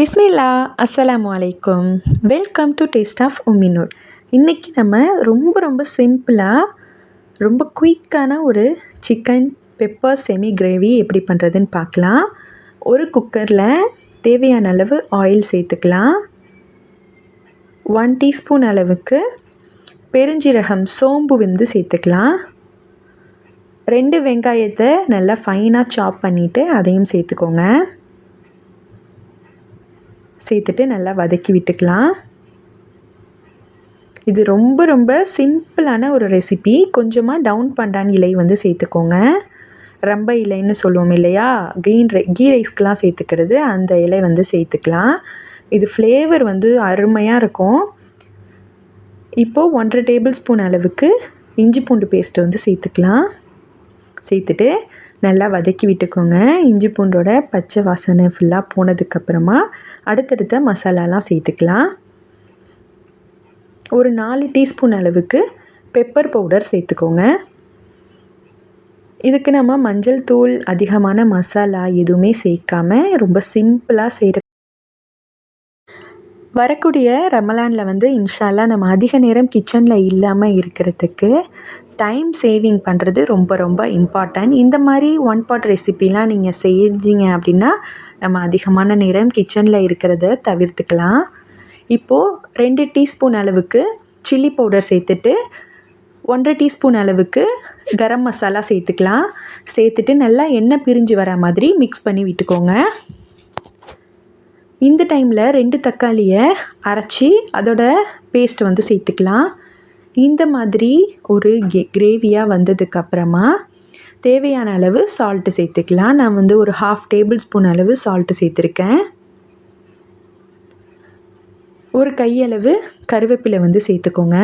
பிஸ்மில்லா அஸ்ஸலாம் அலைக்கும். Welcome to taste of உமினூர் இன்றைக்கி நம்ம ரொம்ப ரொம்ப சிம்பிளாக ரொம்ப குயிக்கான ஒரு சிக்கன் பெப்பர் செமி கிரேவி எப்படி பண்ணுறதுன்னு பார்க்கலாம். ஒரு குக்கரில் தேவையான அளவு ஆயில் சேர்த்துக்கலாம். ஒன் டீஸ்பூன் அளவுக்கு பெருஞ்சீரகம் சோம்பு வந்து சேர்த்துக்கலாம். ரெண்டு வெங்காயத்தை நல்லா ஃபைனாக சாப் பண்ணிவிட்டு அதையும் சேர்த்துக்கோங்க. சேர்த்துட்டு நல்லா வதக்கி விட்டுக்கலாம். இது ரொம்ப ரொம்ப சிம்பிளான ஒரு ரெசிபி. கொஞ்சமாக டவுன் பண்டான் இலை வந்து சேர்த்துக்கோங்க. ரம்ப இலைன்னு சொல்லுவோம் இல்லையா? க்ரீன் ரை கீ ரைஸ்க்கெலாம் சேர்த்துக்கிறது. அந்த இலை வந்து சேர்த்துக்கலாம். இது ஃப்ளேவர் வந்து அருமையாக இருக்கும். இப்போது ஒன்றரை டேபிள் ஸ்பூன் அளவுக்கு இஞ்சி பூண்டு பேஸ்ட்டு வந்து சேர்த்துக்கலாம். சேர்த்துட்டு நல்லா வதக்கி விட்டுக்கோங்க. இஞ்சி பூண்டோட பச்சை வாசனை ஃபுல்லாக போனதுக்கப்புறமா அடுத்தடுத்த மசாலாலாம் சேர்த்துக்கலாம். ஒரு நாலு டீஸ்பூன் அளவுக்கு பெப்பர் பவுடர் சேர்த்துக்கோங்க. இதுக்கு நம்ம மஞ்சள் தூள் அதிகமான மசாலா எதுவுமே சேர்க்காம ரொம்ப சிம்பிளாக செய்கிற வரக்கூடிய ரமலானில் வந்து இன்ஷால்லாம் நம்ம அதிக நேரம் கிச்சனில் இல்லாமல் இருக்கிறதுக்கு டைம் சேவிங் பண்ணுறது ரொம்ப ரொம்ப இம்பார்ட்டன்ட். இந்த மாதிரி ஒன் பாட் ரெசிபிலாம் நீங்கள் செஞ்சீங்க அப்படின்னா நம்ம அதிகமான நேரம் கிச்சனில் இருக்கிறத தவிர்த்துக்கலாம். இப்போது ரெண்டு டீஸ்பூன் அளவுக்கு சில்லி பவுடர் சேர்த்துட்டு ஒன்றரை டீஸ்பூன் அளவுக்கு கரம் மசாலா சேர்த்துக்கலாம். சேர்த்துட்டு நல்லா எண்ணெய் பிரிஞ்சு வர மாதிரி மிக்ஸ் பண்ணி விட்டுக்கோங்க. இந்த டைமில் ரெண்டு தக்காளியை அரைச்சி அதோட பேஸ்ட் வந்து சேர்த்துக்கலாம். இந்த மாதிரி ஒரு கே கிரேவியாக வந்ததுக்கப்புறமா தேவையான அளவு சால்ட்டு சேர்த்துக்கலாம். நான் வந்து ஒரு ஹாஃப் டேபிள் ஸ்பூன் அளவு சால்ட்டு சேர்த்துருக்கேன். ஒரு கையளவு கருவேப்பிலை வந்து சேர்த்துக்கோங்க.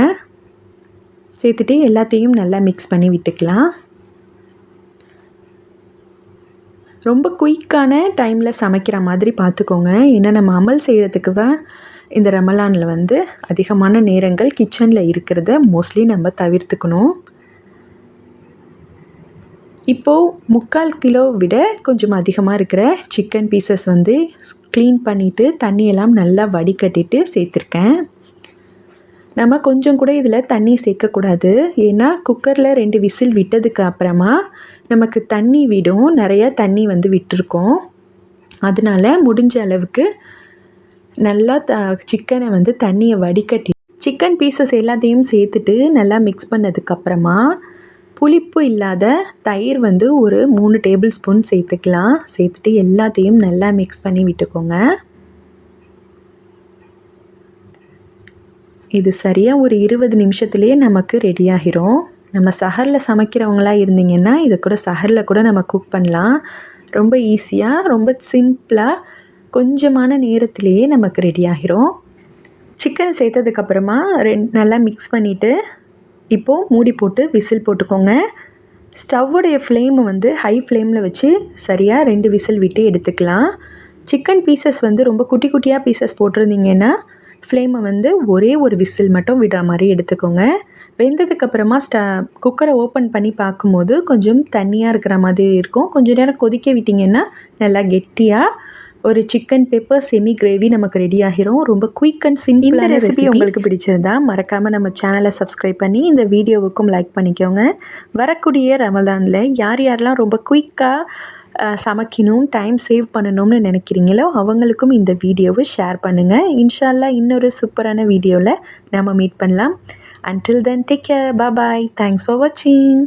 சேர்த்துட்டு எல்லாத்தையும் நல்லா மிக்ஸ் பண்ணி விட்டுக்கலாம். ரொம்ப குயிக்கான டைமில் சமைக்கிற மாதிரி பார்த்துக்கோங்க. ஏன்னா நம்ம அமல் செய்கிறதுக்கு தான் இந்த ரமலானில் வந்து அதிகமான நேரங்கள் கிச்சனில் இருக்கிறத மோஸ்ட்லி நம்ம தவிர்த்துக்கணும். இப்போது முக்கால் கிலோ விட கொஞ்சம் அதிகமாக இருக்கிற சிக்கன் பீசஸ் வந்து க்ளீன் பண்ணிவிட்டு தண்ணியெல்லாம் நல்லா வடிகட்டிட்டு சேர்த்துருக்கேன். நம்ம கொஞ்சம் கூட இதில் தண்ணி சேர்க்கக்கூடாது. ஏன்னா குக்கரில் ரெண்டு விசில் விட்டதுக்கு அப்புறமா நமக்கு தண்ணி விடும். நிறையா தண்ணி வந்து விட்டுருக்கோம். அதனால் முடிஞ்ச அளவுக்கு நல்லா த சிக்கனை வந்து தண்ணியை வடிகட்டி சிக்கன் பீசஸ் எல்லாத்தையும் சேர்த்துட்டு நல்லா மிக்ஸ் பண்ணதுக்கப்புறமா புளிப்பு இல்லாத தயிர் வந்து ஒரு மூணு டேபிள் ஸ்பூன் சேர்த்துக்கலாம். சேர்த்துட்டு எல்லாத்தையும் நல்லா மிக்ஸ் பண்ணி விட்டுக்கோங்க. இது சரியாக ஒரு இருபது நிமிஷத்துலேயே நமக்கு ரெடி ஆகிரும் நம்ம சஹரில் சமைக்கிறவங்களாக இருந்தீங்கன்னா இதை கூட சஹரில் கூட நம்ம குக் பண்ணலாம். ரொம்ப ஈஸியாக ரொம்ப சிம்பிளாக கொஞ்சமான நேரத்திலேயே நமக்கு ரெடி ஆகிரும் சிக்கன் சேர்த்ததுக்கப்புறமா ரெண் நல்லா மிக்ஸ் பண்ணிவிட்டு இப்போது மூடி போட்டு விசில் போட்டுக்கோங்க. ஸ்டவ்வுடைய ஃப்ளேமை வந்து ஹை ஃப்ளேமில் வச்சு சரியாக ரெண்டு விசில் விட்டு எடுத்துக்கலாம். சிக்கன் பீசஸ் வந்து ரொம்ப குட்டி குட்டியாக பீசஸ் போட்டிருந்தீங்கன்னா ஃப்ளேமை வந்து ஒரே ஒரு விசில் மட்டும் விடுற மாதிரி எடுத்துக்கோங்க. வெந்ததுக்கப்புறமா ஸ்ட குக்கரை ஓப்பன் பண்ணி பார்க்கும்போது கொஞ்சம் தண்ணியாக இருக்கிற மாதிரி இருக்கும். கொஞ்சம் நேரம் கொதிக்க விட்டிங்கன்னா நல்லா கெட்டியாக ஒரு சிக்கன் பெப்பர் செமி கிரேவி நமக்கு ரெடி ஆகிரும். ரொம்ப குயிக் அண்ட் சிம்பிள் ரெசிபி உங்களுக்கு பிடிச்சிருந்தா மறக்காமல் நம்ம சேனலை சப்ஸ்கிரைப் பண்ணி இந்த வீடியோவுக்கும் லைக் பண்ணிக்கோங்க. வரக்கூடிய ரமதானில் யார் யாரெல்லாம் ரொம்ப குயிக்காக சமைக்கணும் டைம் சேவ் பண்ணணும்னு நினைக்கிறீங்களோ அவங்களுக்கும் இந்த வீடியோவை ஷேர் பண்ணுங்கள் இன்ஷால்லா இன்னொரு சூப்பரான வீடியோவில் நம்ம மீட் பண்ணலாம். Until then take care bye thanks for வாட்சிங்